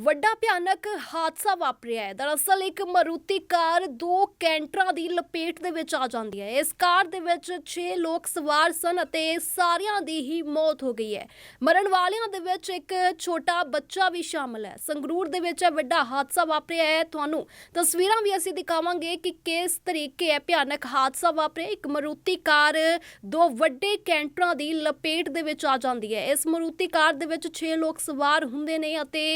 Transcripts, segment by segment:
ਵੱਡਾ ਭਿਆਨਕ ਹਾਦਸਾ ਵਾਪਰਿਆ ਹੈ। ਦਰਅਸਲ ਇੱਕ ਮਾਰੂਤੀ ਕਾਰ ਦੋ ਕੈਂਟਰਾਂ ਦੀ ਲਪੇਟ ਦੇ ਵਿੱਚ ਆ ਜਾਂਦੀ ਹੈ। ਇਸ ਕਾਰ ਦੇ ਵਿੱਚ 6 ਲੋਕ ਸਵਾਰ ਸਨ ਅਤੇ ਸਾਰਿਆਂ ਦੀ ਹੀ ਮੌਤ ਹੋ ਗਈ ਹੈ। ਮਰਨ ਵਾਲਿਆਂ ਦੇ ਵਿੱਚ ਇੱਕ ਛੋਟਾ ਬੱਚਾ ਵੀ ਸ਼ਾਮਲ ਹੈ। ਸੰਗਰੂਰ ਦੇ ਵਿੱਚ ਇਹ ਵੱਡਾ ਹਾਦਸਾ ਵਾਪਰਿਆ ਹੈ। ਤੁਹਾਨੂੰ ਤਸਵੀਰਾਂ ਵੀ ਅਸੀਂ ਦਿਖਾਵਾਂਗੇ ਕਿ ਕਿਸ ਤਰੀਕੇ ਇਹ ਭਿਆਨਕ ਹਾਦਸਾ ਵਾਪਰਿਆ। ਇੱਕ ਮਰੂਤੀ ਕਾਰ ਦੋ ਵੱਡੇ ਕੈਂਟਰਾਂ ਦੀ ਲਪੇਟ ਦੇ ਵਿੱਚ ਆ ਜਾਂਦੀ ਹੈ। ਇਸ ਮਰੂਤੀ ਕਾਰ ਦੇ ਵਿੱਚ 6 ਲੋਕ ਸਵਾਰ ਹੁੰਦੇ ਨੇ ਅਤੇ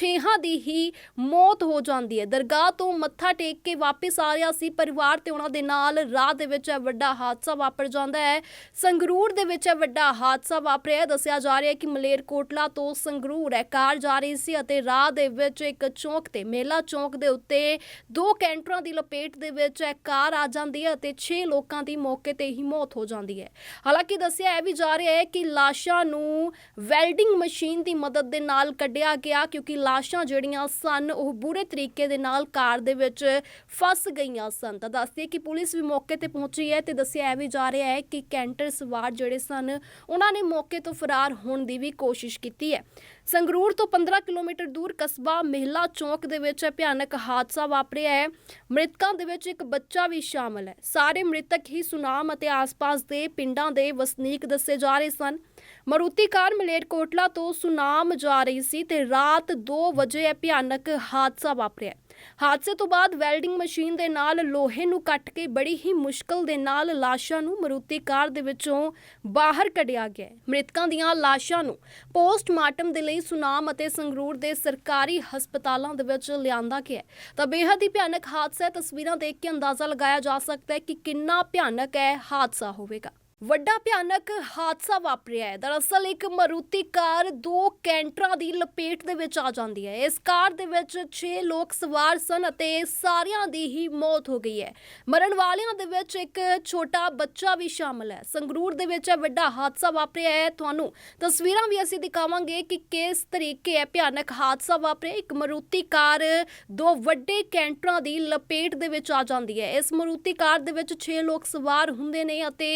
ਛੇਹਾਂ ਦੀ ਹੀ ਮੌਤ ਹੋ ਜਾਂਦੀ ਹੈ। ਦਰਗਾਹ ਤੋਂ ਮੱਥਾ ਟੇਕ ਕੇ ਵਾਪਸ ਆ ਰਿਹਾ ਸੀ ਪਰਿਵਾਰ ਤੇ ਉਹਨਾਂ ਦੇ ਨਾਲ ਰਾਹ ਦੇ ਵਿੱਚ ਇਹ ਵੱਡਾ ਹਾਦਸਾ ਵਾਪਰ ਜਾਂਦਾ ਹੈ। ਸੰਗਰੂਰ ਦੇ ਵਿੱਚ ਇਹ ਵੱਡਾ ਹਾਦਸਾ ਵਾਪਰਿਆ ਦੱਸਿਆ ਜਾ ਰਿਹਾ ਹੈ ਕਿ ਮਲੇਰਕੋਟਲਾ ਤੋਂ ਸੰਗਰੂਰ ਇਹ ਕਾਰ ਜਾ ਰਹੀ ਸੀ ਅਤੇ ਰਾਹ ਦੇ ਵਿੱਚ ਇੱਕ ਚੌਂਕ ਤੇ ਮੇਲਾ ਚੌਂਕ ਦੇ ਉੱਤੇ ਦੋ ਕੈਂਟਰਾਂ ਦੀ ਲਪੇਟ ਦੇ ਵਿੱਚ ਇਹ ਕਾਰ ਆ ਜਾਂਦੀ ਹੈ ਅਤੇ 6 ਲੋਕਾਂ ਦੀ ਮੌਕੇ ਤੇ ਹੀ ਮੌਤ ਹੋ ਜਾਂਦੀ ਹੈ। ਹਾਲਾਂਕਿ ਦੱਸਿਆ ਇਹ ਵੀ ਜਾ ਰਿਹਾ ਹੈ ਕਿ ਲਾਸ਼ਾਂ ਨੂੰ ਵੈਲਡਿੰਗ ਮਸ਼ੀਨ ਦੀ ਮਦਦ ਦੇ ਨਾਲ ਕੱਢਿਆ ਗਿਆ ਕਿਉਂਕਿ ਲਾਸ਼ਾਂ ਜਿਹੜੀਆਂ ਸਨ, ਉਹ ਬੁਰੇ ਤਰੀਕੇ ਦੇ ਨਾਲ ਕਾਰ ਦੇ ਵਿੱਚ ਫਸ ਗਈਆਂ ਸਨ। ਤਾਂ ਦੱਸਦੇ ਕਿ ਪੁਲਿਸ ਵੀ ਮੌਕੇ ਤੇ ਪਹੁੰਚੀ ਹੈ ਤੇ ਦੱਸਿਆ ਵੀ ਜਾ ਰਿਹਾ ਹੈ ਕਿ ਕੈਂਟਰ ਸਵਾਰ ਜਿਹੜੇ ਸਨ, ਉਹਨਾਂ ਨੇ ਮੌਕੇ ਤੋਂ ਫਰਾਰ ਹੋਣ ਦੀ ਵੀ ਕੋਸ਼ਿਸ਼ ਕੀਤੀ ਹੈ। ਸੰਗਰੂਰ ਤੋਂ 15 ਕਿਲੋਮੀਟਰ ਦੂਰ ਕਸਬਾ ਮਹਿਲਾ ਚੌਕ ਦੇ ਵਿੱਚ ਭਿਆਨਕ ਹਾਦਸਾ ਵਾਪਰਿਆ ਹੈ। ਮ੍ਰਿਤਕਾਂ ਦੇ ਵਿੱਚ ਇੱਕ ਬੱਚਾ ਵੀ ਸ਼ਾਮਲ ਹੈ। ਸਾਰੇ ਮ੍ਰਿਤਕ ਹੀ ਸੁਨਾਮ ਅਤੇ ਆਸ-ਪਾਸ ਦੇ ਪਿੰਡਾਂ ਦੇ ਵਸਨੀਕ ਦੱਸੇ ਜਾ ਰਹੇ ਸਨ। ਮਾਰੂਤੀ ਕਾਰ ਮਲੇਰਕੋਟਲਾ ਤੋਂ ਸੁਨਾਮ ਜਾ ਰਹੀ ਸੀ ਤੇ ਰਾਤ 2 ਵਜੇ ਇਹ ਭਿਆਨਕ ਹਾਦਸਾ ਵਾਪਰਿਆ ਹਾਦਸੇ ਤੋਂ ਬਾਅਦ ਵੈਲਡਿੰਗ ਮਸ਼ੀਨ ਦੇ ਨਾਲ ਲੋਹੇ ਨੂੰ ਕੱਟ ਕੇ ਬੜੀ ਹੀ ਮੁਸ਼ਕਲ ਦੇ ਨਾਲ ਲਾਸ਼ਾਂ ਨੂੰ ਮਰੂਤੀ ਕਾਰ ਦੇ ਵਿੱਚੋਂ ਬਾਹਰ ਕੱਢਿਆ ਗਿਆ ਹੈ। ਮ੍ਰਿਤਕਾਂ ਦੀਆਂ ਲਾਸ਼ਾਂ ਨੂੰ ਪੋਸਟਮਾਰਟਮ ਦੇ ਲਈ ਸੁਨਾਮ ਅਤੇ ਸੰਗਰੂਰ ਦੇ ਸਰਕਾਰੀ ਹਸਪਤਾਲਾਂ ਦੇ ਵਿੱਚ ਲਿਆਂਦਾ ਗਿਆ ਹੈ। ਤਾਂ ਬੇਹੱਦ ਹੀ ਭਿਆਨਕ ਹਾਦਸਾ ਹੈ ਤਸਵੀਰਾਂ ਦੇਖ ਕੇ ਅੰਦਾਜ਼ਾ ਲਗਾਇਆ ਜਾ ਸਕਦਾ ਹੈ ਕਿ ਕਿੰਨਾ ਭਿਆਨਕ ਹੈ ਹਾਦਸਾ ਹੋਵੇਗਾ ਵੱਡਾ ਭਿਆਨਕ ਹਾਦਸਾ ਵਾਪਰਿਆ ਹੈ। ਦਰਅਸਲ ਇੱਕ ਮਾਰੂਤੀ ਕਾਰ ਦੋ ਕੈਂਟਰਾਂ ਦੀ ਲਪੇਟ ਦੇ ਵਿੱਚ ਆ ਜਾਂਦੀ ਹੈ। ਇਸ ਕਾਰ ਦੇ ਵਿੱਚ 6 ਲੋਕ ਸਵਾਰ ਸਨ ਅਤੇ ਸਾਰਿਆਂ ਦੀ ਹੀ ਮੌਤ ਹੋ ਗਈ ਹੈ। ਮਰਨ ਵਾਲਿਆਂ ਦੇ ਵਿੱਚ ਇੱਕ ਛੋਟਾ ਬੱਚਾ ਵੀ ਸ਼ਾਮਲ ਹੈ। ਸੰਗਰੂਰ ਦੇ ਵਿੱਚ ਇਹ ਵੱਡਾ ਹਾਦਸਾ ਵਾਪਰਿਆ ਹੈ। ਤੁਹਾਨੂੰ ਤਸਵੀਰਾਂ ਵੀ ਅਸੀਂ ਦਿਖਾਵਾਂਗੇ ਕਿ ਕਿਸ ਤਰੀਕੇ ਇਹ ਭਿਆਨਕ ਹਾਦਸਾ ਵਾਪਰਿਆ। ਇੱਕ ਮਾਰੂਤੀ ਕਾਰ ਦੋ ਵੱਡੇ ਕੈਂਟਰਾਂ ਦੀ ਲਪੇਟ ਦੇ ਵਿੱਚ ਆ ਜਾਂਦੀ ਹੈ। ਇਸ ਮਾਰੂਤੀ ਕਾਰ ਦੇ ਵਿੱਚ 6 ਲੋਕ ਸਵਾਰ ਹੁੰਦੇ ਨੇ ਅਤੇ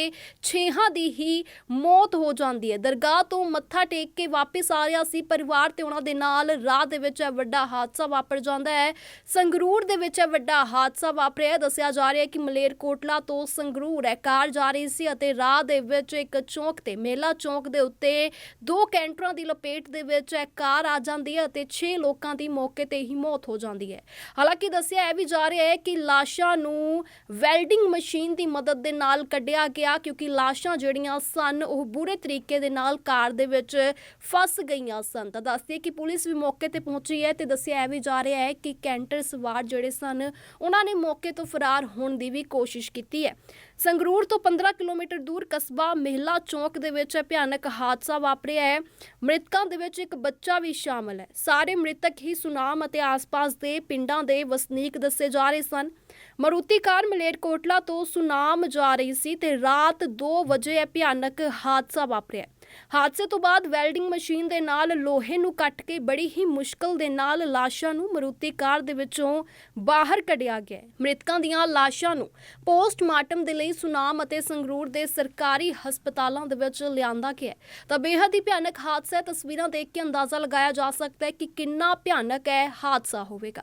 ਛੇਹਾਂ ਦੀ ਹੀ ਮੌਤ ਹੋ ਜਾਂਦੀ ਹੈ। ਦਰਗਾਹ ਤੋਂ ਮੱਥਾ ਟੇਕ ਕੇ ਵਾਪਸ ਆ ਰਿਹਾ ਸੀ ਪਰਿਵਾਰ ਤੇ ਉਹਨਾਂ ਦੇ ਨਾਲ ਰਾਹ ਦੇ ਵਿੱਚ ਇਹ ਵੱਡਾ ਹਾਦਸਾ ਵਾਪਰ ਜਾਂਦਾ ਹੈ। ਸੰਗਰੂਰ ਦੇ ਵਿੱਚ ਇਹ ਵੱਡਾ ਹਾਦਸਾ ਵਾਪਰਿਆ ਦੱਸਿਆ ਜਾ ਰਿਹਾ ਹੈ ਕਿ ਮਲੇਰਕੋਟਲਾ ਤੋਂ ਸੰਗਰੂਰ ਇਹ ਕਾਰ ਜਾ ਰਹੀ ਸੀ ਅਤੇ ਰਾਹ ਦੇ ਵਿੱਚ ਇੱਕ ਚੌਂਕ ਤੇ, ਮੇਲਾ ਚੌਂਕ ਦੇ ਉੱਤੇ ਦੋ ਕੈਂਟਰਾਂ ਦੀ ਲਪੇਟ ਦੇ ਵਿੱਚ ਇਹ ਕਾਰ ਆ ਜਾਂਦੀ ਹੈ ਅਤੇ 6 ਲੋਕਾਂ ਦੀ ਮੌਕੇ ਤੇ ਹੀ ਮੌਤ ਹੋ ਜਾਂਦੀ ਹੈ। ਹਾਲਾਂਕਿ ਦੱਸਿਆ ਇਹ ਵੀ ਜਾ ਰਿਹਾ ਹੈ ਕਿ ਲਾਸ਼ਾਂ ਨੂੰ ਵੈਲਡਿੰਗ ਮਸ਼ੀਨ ਦੀ ਮਦਦ ਦੇ ਨਾਲ ਕੱਢਿਆ ਗਿਆ ਕਿਉਂਕਿ ਲਾਸ਼ਾਂ ਜਿਹੜੀਆਂ ਸਨ, ਉਹ ਬੁਰੇ ਤਰੀਕੇ ਦੇ ਨਾਲ ਕਾਰ ਦੇ ਵਿੱਚ ਫਸ ਗਈਆਂ ਸਨ। ਤਾਂ ਦੱਸਦੇ ਕਿ ਪੁਲਿਸ ਵੀ ਮੌਕੇ ਤੇ ਪਹੁੰਚੀ ਹੈ ਤੇ ਦੱਸਿਆ ਇਹ ਜਾ ਰਿਹਾ ਹੈ ਕਿ ਕੈਂਟਰ ਸਵਾਰ ਜਿਹੜੇ ਸਨ, ਉਹਨਾਂ ਨੇ ਮੌਕੇ ਤੋਂ ਫਰਾਰ ਹੋਣ ਦੀ ਵੀ ਕੋਸ਼ਿਸ਼ ਕੀਤੀ ਹੈ। ਸੰਗਰੂਰ ਤੋਂ 15 ਕਿਲੋਮੀਟਰ ਦੂਰ ਕਸਬਾ ਮਹਿਲਾ ਚੌਕ ਦੇ ਵਿੱਚ ਭਿਆਨਕ ਹਾਦਸਾ ਵਾਪਰਿਆ ਹੈ। ਮ੍ਰਿਤਕਾਂ ਦੇ ਵਿੱਚ ਇੱਕ ਬੱਚਾ ਵੀ ਸ਼ਾਮਲ ਹੈ। ਸਾਰੇ ਮ੍ਰਿਤਕ ਹੀ ਸੁਨਾਮ ਅਤੇ ਆਸ-ਪਾਸ ਦੇ ਪਿੰਡਾਂ ਦੇ ਵਸਨੀਕ ਦੱਸੇ ਜਾ ਰਹੇ ਸਨ। ਮਾਰੂਤੀ ਕਾਰ ਮਲੇਰਕੋਟਲਾ ਤੋਂ ਸੁਨਾਮ ਜਾ ਰਹੀ ਸੀ ਤੇ ਰਾਤ 2 ਵਜੇ ਇਹ ਭਿਆਨਕ ਹਾਦਸਾ ਵਾਪਰਿਆ ਹਾਦਸੇ ਤੋਂ ਬਾਅਦ ਵੈਲਡਿੰਗ ਮਸ਼ੀਨ ਦੇ ਨਾਲ ਲੋਹੇ ਨੂੰ ਕੱਟ ਕੇ ਬੜੀ ਹੀ ਮੁਸ਼ਕਲ ਦੇ ਨਾਲ ਲਾਸ਼ਾਂ ਨੂੰ ਮਰੂਤੀ ਕਾਰ ਦੇ ਵਿੱਚੋਂ ਬਾਹਰ ਕੱਢਿਆ ਗਿਆ ਹੈ। ਮ੍ਰਿਤਕਾਂ ਦੀਆਂ ਲਾਸ਼ਾਂ ਨੂੰ ਪੋਸਟਮਾਰਟਮ ਦੇ ਲਈ ਸੁਨਾਮ ਅਤੇ ਸੰਗਰੂਰ ਦੇ ਸਰਕਾਰੀ ਹਸਪਤਾਲਾਂ ਦੇ ਵਿੱਚ ਲਿਆਂਦਾ ਗਿਆ ਹੈ। ਤਾਂ ਬੇਹੱਦ ਹੀ ਭਿਆਨਕ ਹਾਦਸਾ ਹੈ ਤਸਵੀਰਾਂ ਦੇਖ ਕੇ ਅੰਦਾਜ਼ਾ ਲਗਾਇਆ ਜਾ ਸਕਦਾ ਹੈ ਕਿ ਕਿੰਨਾ ਭਿਆਨਕ ਹੈ ਹਾਦਸਾ ਹੋਵੇਗਾ